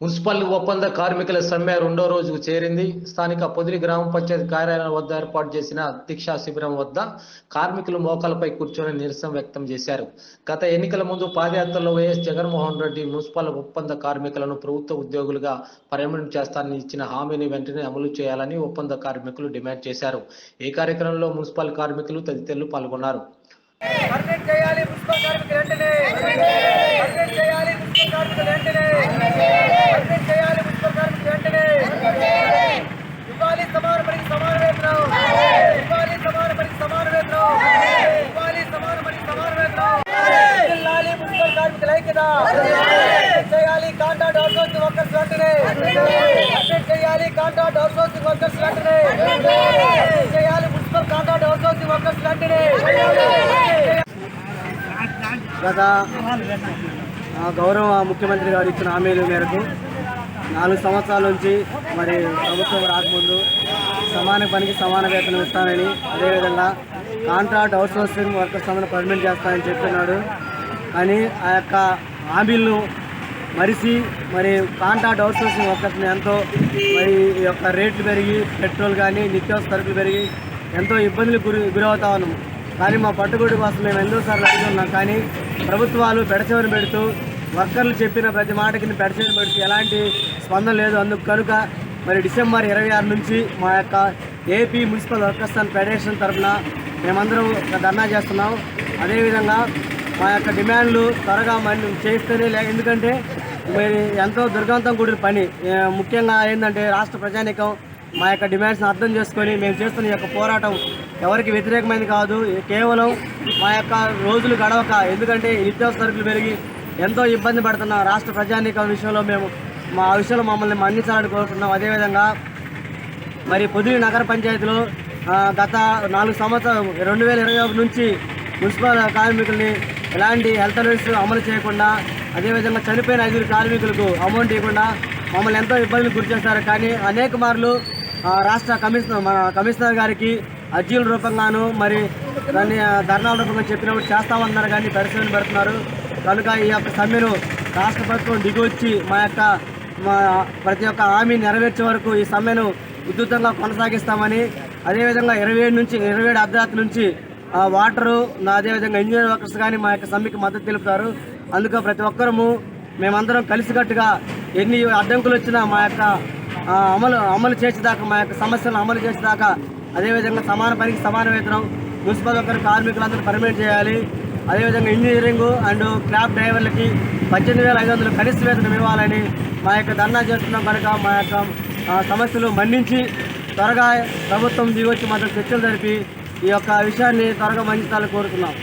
Municipal ఒప్పంద కార్మికుల సమ్మె రెండో రోజుకు చేరింది. స్థానిక పొదిలి గ్రామ పంచాయతీ కార్యాలయం వద్ద ఏర్పాటు చేసిన దీక్షా శిబిరం వద్ద కార్మికులు మోకాలపై కూర్చొని నిరసన వ్యక్తం చేశారు. గత ఎన్నికల ముందు పాదయాత్రలో వైఎస్ జగన్మోహన్ రెడ్డి మున్సిపల్ ఒప్పంద కార్మికులను ప్రభుత్వ ఉద్యోగులుగా పర్మనెంట్ చేస్తానని ఇచ్చిన హామీని వెంటనే అమలు చేయాలని ఒప్పంద కార్మికులు డిమాండ్ చేశారు. ఈ కార్యక్రమంలో మున్సిపల్ కార్మికులు తదితరులు పాల్గొన్నారు. చేయాలి మున్సిపల్ కార్మికులు వెంటనే పర్మిట్ చేయాలి మున్సిపల్ కార్మికులు వెంటనే పర్మిట్ చేయాలి మున్సిపల్ కార్మికులు వెంటనే ఇవ్వాలి సమాన పనికి సమాన వేతనం ఇవ్వాలి సమాన పనికి సమాన వేతనం ఇవ్వాలి సమాన పనికి సమాన వేతనం జిల్లాలి మున్సిపల్ కార్మికుల ఐక్యత పర్మిట్ చేయాలి కాంట్రాక్ట్ అవుట్సోర్సింగ్ వర్కర్స్ వెంటనే పర్మిట్ చేయాలి కాంట్రాక్ట్ అవుట్సోర్సింగ్ వర్కర్స్ వెంటనే పర్మిట్ చేయాలి మున్సిపల్ కాంట్రాక్ట్ అవుట్సోర్సింగ్ వర్కర్స్ వెంటనే గత గౌరవ ముఖ్యమంత్రి గారు ఇచ్చిన హామీల మేరకు నాలుగు సంవత్సరాల నుంచి మరి ప్రభుత్వం రాకముందు సమాన పనికి సమాన వేతనం ఇస్తానని అదేవిధంగా కాంట్రాక్ట్ అవుట్సోర్సింగ్ వర్కర్స్ అందరూ పర్మిట్ చేస్తానని చెప్తున్నాడు కానీ ఆ యొక్క హామీలను మరిసి మరి కాంట్రాక్ట్ అవుట్సోర్సింగ్ వర్కర్స్ని ఎంతో మరి ఈ యొక్క రేట్లు పెరిగి పెట్రోల్ కానీ నిత్యావసర సరుకులు పెరిగి ఎంతో ఇబ్బందులకు గురి గురవుతా ఉన్నాము. కానీ మా పట్టుబడి కోసం మేము ఎన్నోసార్లు అడిగి ఉన్నాం కానీ ప్రభుత్వాలు పెడచవని పెడుతూ వర్కర్లు చెప్పిన ప్రతి మాటకి పెడచెవిన పెడుతూ ఎలాంటి స్పందన లేదు. అందుకు కనుక మరి డిసెంబర్ ఇరవై ఆరు నుంచి మా యొక్క AP municipal workers and federation తరఫున మేమందరం ధర్నా చేస్తున్నాం. అదేవిధంగా మా యొక్క డిమాండ్లు త్వరగా మరి చేస్తేనే లే ఎందుకంటే మరి ఎంతో దుర్గంతం కూడిన పని. ముఖ్యంగా ఏంటంటే రాష్ట్ర ప్రజానికం మా యొక్క డిమాండ్స్ని అర్థం చేసుకొని మేము చేస్తున్న ఈ యొక్క పోరాటం ఎవరికి వ్యతిరేకమైనది కాదు కేవలం మా యొక్క రోజులు గడవక ఎందుకంటే నిత్యావసర సరుకులు పెరిగి ఎంతో ఇబ్బంది పడుతున్న రాష్ట్ర ప్రజానీక విషయంలో మేము మా విషయంలో మమ్మల్ని మన్నించాలని కోరుకుంటున్నాం. అదేవిధంగా మరి పొదిలి నగర పంచాయతీలో గత నాలుగు సంవత్సరం రెండు వేల ఇరవై ఒకటి నుంచి మున్సిపల్ కార్మికుల్ని ఎలాంటి హెల్త్ అలవెన్స్ అమలు చేయకుండా అదేవిధంగా చనిపోయిన ఐదుగురు కార్మికులకు అమౌంట్ ఇవ్వకుండా మమ్మల్ని ఎంతో ఇబ్బందులు గురి చేస్తారు కానీ అనేక మార్లు రాష్ట్ర కమిషనర్ మన కమిషనర్ గారికి అర్జీల రూపంగాను మరి దాన్ని ధర్నాల రూపంగా చెప్పినప్పుడు చేస్తామన్నారు కానీ పరిశీలన పెడుతున్నారు. కనుక ఈ యొక్క సమ్మెను రాష్ట్ర ప్రభుత్వం దిగొచ్చి మా యొక్క మా ప్రతి ఒక్క హామీ నెరవేర్చే వరకు ఈ సమ్మెను ఉధృతంగా కొనసాగిస్తామని అదేవిధంగా ఇరవై ఏడు నుంచి ఇరవై ఏడు అర్ధరాత్రి నుంచి వాటరు అదేవిధంగా ఇంజనీర్ వర్కర్స్ కానీ మా యొక్క సమ్మెకి మద్దతు తెలుపుతారు. అందుకు ప్రతి ఒక్కరము మేమందరం కలిసికట్టుగా ఎన్ని అడ్డంకులు వచ్చినా మా యొక్క అమలు అమలు చేసేదాకా మా యొక్క సమస్యలను అమలు చేసేదాకా అదేవిధంగా సమాన పనికి సమాన వేతనం మున్సిపల్ వర్కర్ కార్మికులందరూ పర్మిట్ చేయాలి. అదేవిధంగా ఇంజనీరింగ్ అండ్ క్యాబ్ డ్రైవర్లకి పద్దెనిమిది వేల ఐదు వందలు కనిష్ట వేతనం ఇవ్వాలని మా యొక్క ధర్నా చేస్తున్నాం కనుక మా యొక్క సమస్యలు మన్నించి త్వరగా ప్రభుత్వం దిగొచ్చి మాతో చర్చలు జరిపి ఈ యొక్క విషయాన్ని త్వరగా మంచితాలని కోరుతున్నాం.